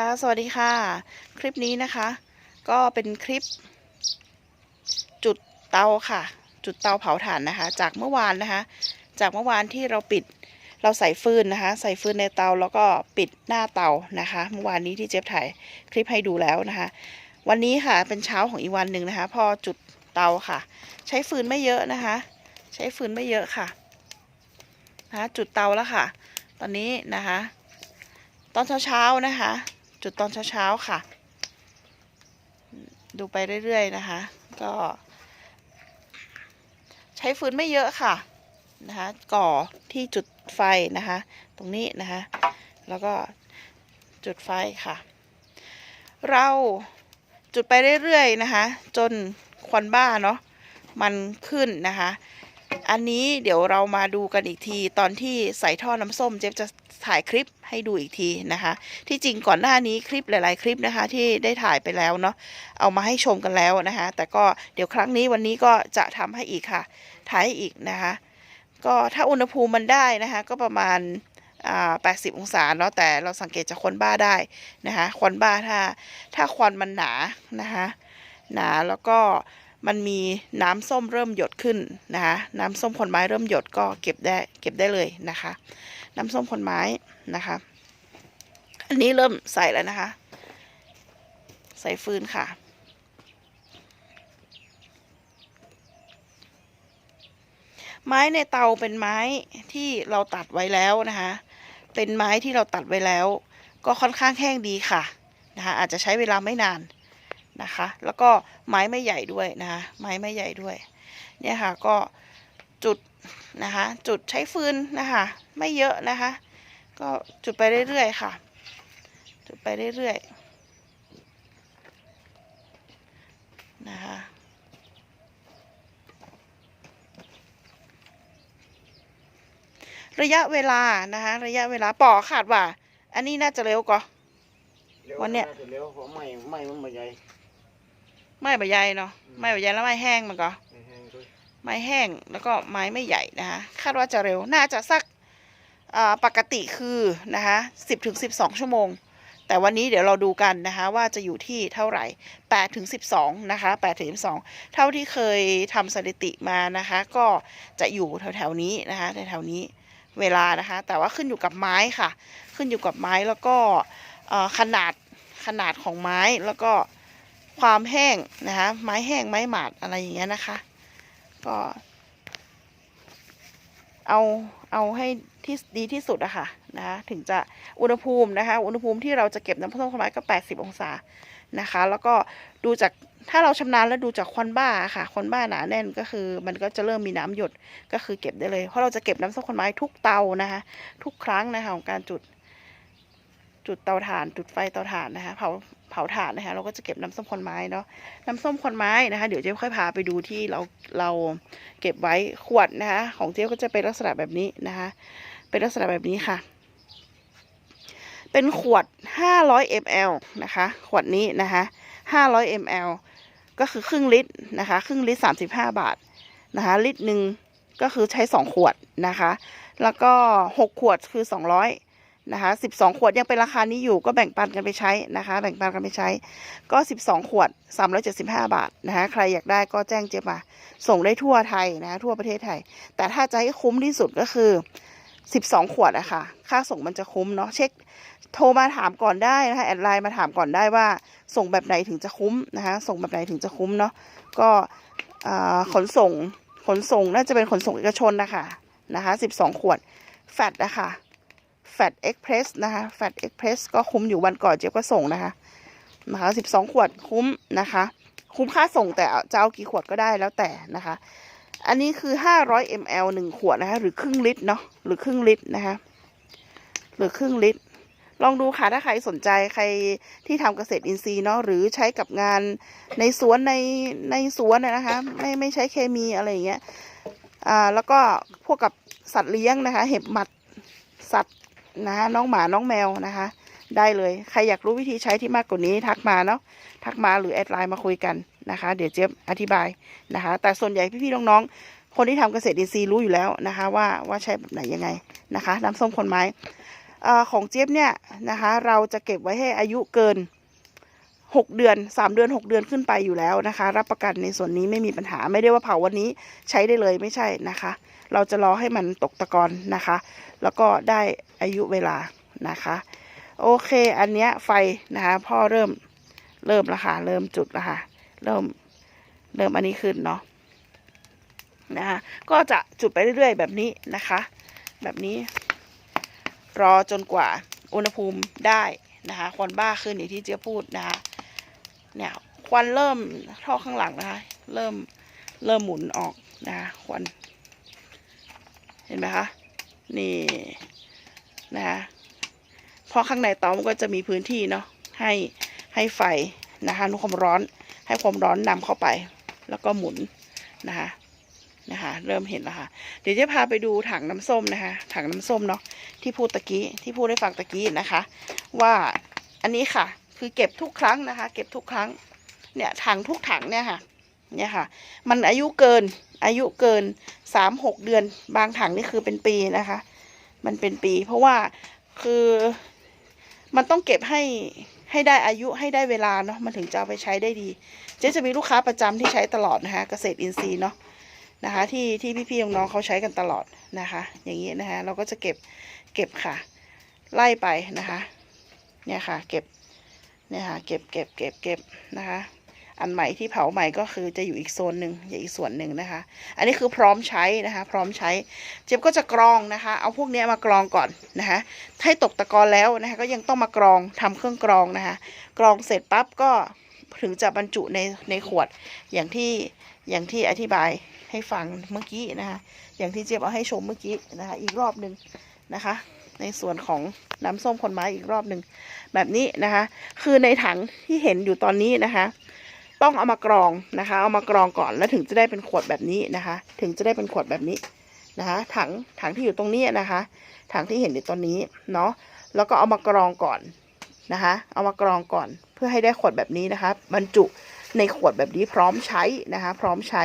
ค่ะ สวัสดีค่ะ คลิปนี้นะคะ ก็เป็นคลิป จุดเตาค่ะ จุดเตาเผาถ่านนะคะ จากเมื่อวานนะคะ จากเมื่อวานที่เราปิดเราใส่ฟืนนะคะ ใส่ฟืนในเตาแล้วก็ปิดหน้าเตานะคะ เมื่อวานนี้ที่เจฟถ่ายคลิปให้ดูแล้วนะคะ วันนี้ค่ะเป็นเช้าของอีกวันหนึ่งนะคะ พอจุดเตาค่ะ ใช้ฟืนไม่เยอะนะคะ ใช้ฟืนไม่เยอะค่ะนะะจุดเตาแล้วค่ะ ตอนนี้นะคะ ตอนเช้าๆนะคะ จุดตอนเช้าๆค่ะ ดูไปเรื่อยๆนะคะ ก็ ใช้ฟืนไม่เยอะค่ะนะคะก่อที่จุดไฟนะคะ ตรงนี้นะคะ แล้วก็จุดไฟค่ะ เราจุดไปเรื่อยๆนะคะ จนควันบ้าเนาะมันขึ้นนะคะ อันนี้เดี๋ยวเรามาดูกันอีกที ตอนที่ใส่ท่อน้ำส้มเจฟจะถ่ายคลิปให้ดูอีกทีนะคะ ที่จริงก่อนหน้านี้คลิปหลาย ๆ คลิปนะคะ ที่ได้ถ่ายไปแล้วเนาะเอามาให้ชมกันแล้วนะคะ แต่ก็เดี๋ยวครั้งนี้วันนี้ก็จะทำให้อีกค่ะ ถ่ายให้อีกนะคะ ก็ถ้าอุณหภูมิมันได้นะคะ ก็ประมาณ80 องศาเนาะแต่เราสังเกตจากควันบ้าได้นะคะควันบ้าถ้าถ้าควันมันหนานะคะหนาแล้วก็ มันมีน้ำส้มเริ่มหยดขึ้นนะคะน้ำส้มขอนไม้เริ่มหยดก็เก็บได้เก็บได้เลยนะคะ น้ำส้มขอนไม้นะคะ อันนี้เริ่มใส่แล้วนะคะ ใส่ฟืนค่ะไม้ในเตาเป็นไม้ที่เราตัดไว้แล้วนะคะ เป็นไม้ที่เราตัดไว้แล้ว ก็ค่อนข้างแห้งดีค่ะนะคะอาจจะใช้เวลาไม่นาน นะคะ แล้วก็ไม้ไม่ใหญ่ด้วยนะคะไม้ไม่ใหญ่ด้วย เนี่ยค่ะก็จุดนะคะ จุดใช้ฟืนนะคะ ไม่เยอะนะคะ ก็จุดไปเรื่อยๆค่ะ จุดไปเรื่อยๆนะคะระยะเวลานะคะ ระยะเวลาปอขาดว่า อันนี้น่าจะเร็วกว่าวันเนี้ยเร็วเพราะไม่ไม่มันไม่ใหญ่ ไม่ใบใหญ่เนาะอืมไม่ใบใหญ่แล้วไม่แห้งมันก็ไม่แห้งด้วยไม้แห้งแล้วก็ไม้ไม่ใหญ่นะคะคาดว่าจะเร็วน่าจะสักอ่าปกติคือนะคะสิบถึงสิบสองชั่วโมง แต่วันนี้เดี๋ยวเราดูกันนะคะว่าจะอยู่ที่เท่าไหร่แปดถึงสิบสองนะคะแปดถึงสิบสองเท่าที่เคยทำสถิติมานะคะ ก็จะอยู่แถวๆนี้นะคะแถวๆนี้เวลานะคะ แต่ว่าขึ้นอยู่กับไม้ค่ะ ขึ้นอยู่กับไม้แล้วก็เอ่อขนาดขนาดของไม้แล้วก็ ความแห้งนะคะไม้แห้งไม้หมาดอะไรอย่างเงี้ยนะคะ ก็ เอาเอาให้ที่ดีที่สุดอะค่ะนะคะถึงจะอุณหภูมินะคะอุณหภูมิที่เราจะเก็บน้ำส้มขนไม้ก็ 80 องศานะคะ แล้วก็ดูจากถ้าเราชำนาญแล้วดูจากควันบ้าค่ะควันบ้าหนาแน่นก็คือ มันก็จะเริ่มมีน้ำหยดก็คือเก็บได้เลยเพราะเราจะเก็บน้ำส้มขนไม้ทุกเตานะคะ ทุกครั้งนะคะของการจุดจุดเตาถ่าน จุดไฟเตาถ่านนะคะเผา เผาถ่านนะคะ เราก็จะเก็บน้ำส้มขนไม้เนาะน้ำส้มควันไม้นะคะ เดี๋ยวเจ๊ค่อยพาไปดูที่เราเราเก็บไว้ขวดนะคะ ของเจ๊ก็จะเป็นลักษณะแบบนี้นะคะ เป็นลักษณะแบบนี้ค่ะ เป็นขวด 500 ml นะคะ ขวดนี้นะคะ 500 ml ก็คือครึ่งลิตรนะคะ ครึ่งลิตร 35 บาทนะคะ ลิตรหนึ่งก็คือใช้ 2 ขวดนะคะ แล้วก็ 6 ขวดคือ 200 นะคะ12ขวดยังเป็นราคานี้อยู่ก็แบ่งปันกันไปใช้นะคะ แบ่งปันกันไปใช้ ก็12ขวด375บาทนะคะใครอยากได้ก็แจ้งเจ๊มา ส่งได้ทั่วไทยนะคะทั่วประเทศไทย แต่ถ้าจะให้คุ้มที่สุดก็คือ12ขวดอะค่ะ ค่าส่งมันจะคุ้มเนาะเช็คโทรมาถามก่อนได้นะคะแอดไลน์มาถามก่อนได้ว่า ส่งแบบไหนถึงจะคุ้มนะคะส่งแบบไหนถึงจะคุ้มเนาะก็ขนส่งขนส่งน่าจะเป็นขนส่งเอกชนนะคะนะคะ12ขวดแฟดอะคะ แฟดเอ็กเพรสนะคะแฟดเอ็กเพรสก็คุ้มอยู่วันก่อนเจ๊ยบก็ส่งนะคะนะคะสิบสองขวดคุ้มนะคะ คุ้มค่าส่งแต่จะเอากี่ขวดก็ได้แล้วแต่นะคะ อันนี้คือห้าร้อยมลหนึ่งขวดนะคะหรือครึ่งลิตรเนาะหรือครึ่งลิตรนะคะหรือครึ่งลิตร ลองดูค่ะถ้าใครสนใจใครที่ทำเกษตรอินทรีย์เนาะหรือใช้กับงานในสวนในในสวนนะนะคะไม่ไม่ใช้เคมีอะไรอย่างเงี้ยอ่าแล้วก็พวกกับสัตว์เลี้ยงนะคะ เห็บหมัดสัตว์ นะคะน้องหมาน้องแมวนะคะ ได้เลยใครอยากรู้วิธีใช้ที่มากกว่านี้ทักมาเนาะทักมาหรือแอดไลน์มาคุยกันนะคะ เดี๋ยวเจี๊ยบอธิบายนะคะ แต่ส่วนใหญ่พี่ๆน้องๆคนที่ทำเกษตรอินทรีย์รู้อยู่แล้วนะคะ ว่าว่าใช้แบบไหนยังไงนะคะ น้ำส้มคนไม้ของเจี๊ยบเนี่ยนะคะ เราจะเก็บไว้ให้อายุเกิน 6 เดือน 3 เดือน 6 เดือนขึ้นไปอยู่แล้วนะคะ รับประกันในส่วนนี้ไม่มีปัญหาไม่ได้ว่าเผาวันนี้ใช้ได้เลยไม่ใช่นะคะ เราจะรอให้มันตกตะกอนนะคะ แล้วก็ได้อายุเวลานะคะ โอเคอันเนี้ยไฟนะคะพ่อเริ่มเริ่มล้วค่ะเริ่มจุดล้วค่ะเริ่มเริ่มอันนี้ขึ้นเนาะนะคะก็จะจุดไปเรื่อยๆ แบบนี้นะคะ แบบนี้ รอจนกว่าอุณหภูมิได้นะคะควันบ้าขึ้นอย่างที่เจ๊พูดนะคะ เนี่ยควันเริ่มท่อข้างหลังนะคะเริ่มเริ่มหมุนออกนะคะควัน เห็นไหมคะนี่นะคะเพราะข้างในเตามันก็จะมีพื้นที่เนาะให้ให้ไฟนะคะนุความร้อนให้ความร้อนนำเข้าไป แล้วก็หมุนนะคะนะคะ เริ่มเห็นแล้วค่ะ เดี๋ยวจะพาไปดูถังน้ำส้มนะคะ ถังน้ำส้มเนาะที่พูดตะกี้ที่พูดให้ฟังตะกี้นะคะ ว่าอันนี้ค่ะ คือเก็บทุกครั้งนะคะ เก็บทุกครั้ง เนี่ยถังทุกถังเนี่ยค่ะ เนี่ยค่ะ มันอายุเกิน อายุเกินสามหกเดือน บางถังนี่คือเป็นปีนะคะ มันเป็นปี เพราะว่าคือมันต้องเก็บให้ให้ได้อายุให้ได้เวลาเนาะมันถึงจะเอาไปใช้ได้ดี เจ๊จะมีลูกค้าประจำที่ใช้ตลอดนะคะเกษตรอินทรีย์เนาะนะคะ ที่ที่พี่ๆน้องๆเขาใช้กันตลอดนะคะ อย่างนี้นะคะ เราก็จะเก็บเก็บค่ะ ไล่ไปนะคะ เนี่ยค่ะ เก็บ เนี่ยค่ะ เก็บเก็บเก็บเก็บนะคะ อันใหม่ที่เผาใหม่ก็คือจะอยู่อีกโซนหนึ่งอย่าอีกส่วนหนึ่งนะคะ อันนี้คือพร้อมใช้นะคะ พร้อมใช้เจี๊ยบก็จะกรองนะคะ เอาพวกนี้มากรองก่อนนะคะให้ตกตะกอนแล้วนะคะ ก็ยังต้องมากรองทำเครื่องกรองนะคะ กรองเสร็จปั๊บก็ถึงจะบรรจุในในขวดอย่างที่อย่างที่อธิบายให้ฟังเมื่อกี้นะคะ อย่างที่เจี๊ยบเอาให้ชมเมื่อกี้นะคะ อีกรอบหนึ่งนะคะ ในส่วนของน้ำส้มคนไม้อีกรอบหนึ่งแบบนี้นะคะ คือในถังที่เห็นอยู่ตอนนี้นะคะ ต้องเอามากรองนะคะ เอามากรองก่อนแล้วถึงจะได้เป็นขวดแบบนี้นะคะ ถึงจะได้เป็นขวดแบบนี้นะคะ ถังถังที่อยู่ตรงนี้นะคะ ถังที่เห็นอยู่ตอนนี้เนาะแล้วก็เอามากรองก่อนนะคะ เอามากรองก่อนเพื่อให้ได้ขวดแบบนี้นะคะ บรรจุในขวดแบบนี้พร้อมใช้นะคะ พร้อมใช้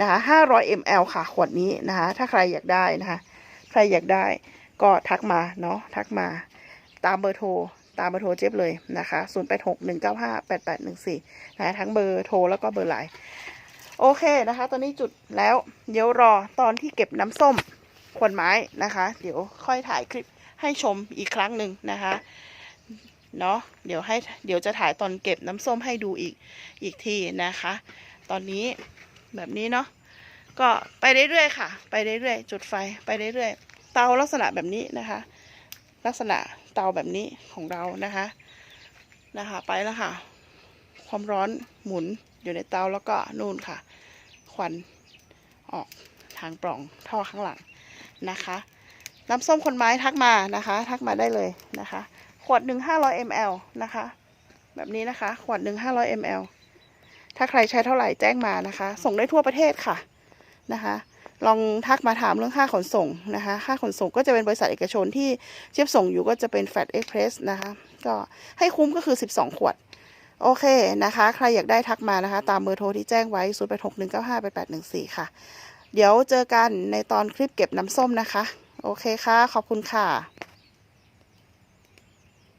นะคะ500 ml ค่ะ ขวดนี้นะคะ ถ้าใครอยากได้นะคะ ใครอยากได้ ก็ทักมาเนาะทักมา ตามเบอร์โทรตามเบอร์โทรเจ็บเลยนะคะ0861958814นะทั้งเบอร์โทรแล้วก็เบอร์ไลน์โอเคนะคะ ตอนนี้จุดแล้ว เดี๋ยวรอตอนที่เก็บน้ำส้มขวดไม้นะคะ เดี๋ยวค่อยถ่ายคลิปให้ชมอีกครั้งหนึ่งนะคะเนาะเดี๋ยวให้เดี๋ยวจะถ่ายตอนเก็บน้ำส้มให้ดูอีกอีกทีนะคะ ตอนนี้แบบนี้เนาะก็ไปเรื่อยๆค่ะ ไปเรื่อยๆจุดไฟไปเรื่อยๆ เตาลักษณะแบบนี้นะคะ ลักษณะเตาแบบนี้ของเรานะคะนะคะ ไปแล้วค่ะ ความร้อนหมุนอยู่ในเตาแล้วก็นู่นค่ะ ควันออกทางปล่องท่อข้างหลังนะคะ น้ำส้มคนไม้ทักมานะคะ ทักมาได้เลยนะคะ ขวดหนึ่งห้าร้อยมลนะคะ แบบนี้นะคะ ขวดหนึ่งห้าร้อยมลถ้าใครใช้เท่าไหร่แจ้งมานะคะ ส่งได้ทั่วประเทศค่ะนะคะ ลองทักมาถามเรื่องค่าขนส่งนะคะ ค่าขนส่งก็จะเป็นบริษัทเอกชนที่เชียบส่งอยู่ก็จะเป็น Fat Express นะคะ ก็ให้คุ้มก็คือ 12 ขวด โอเคนะคะ ใครอยากได้ทักมานะคะ ตามเบอร์โทรที่แจ้งไว้ 0 8 6 1 9 5 8 8 1 4 ค่ะ เดี๋ยวเจอกันในตอนคลิปเก็บน้ำส้มนะคะ โอเคค่ะ ขอบคุณค่ะ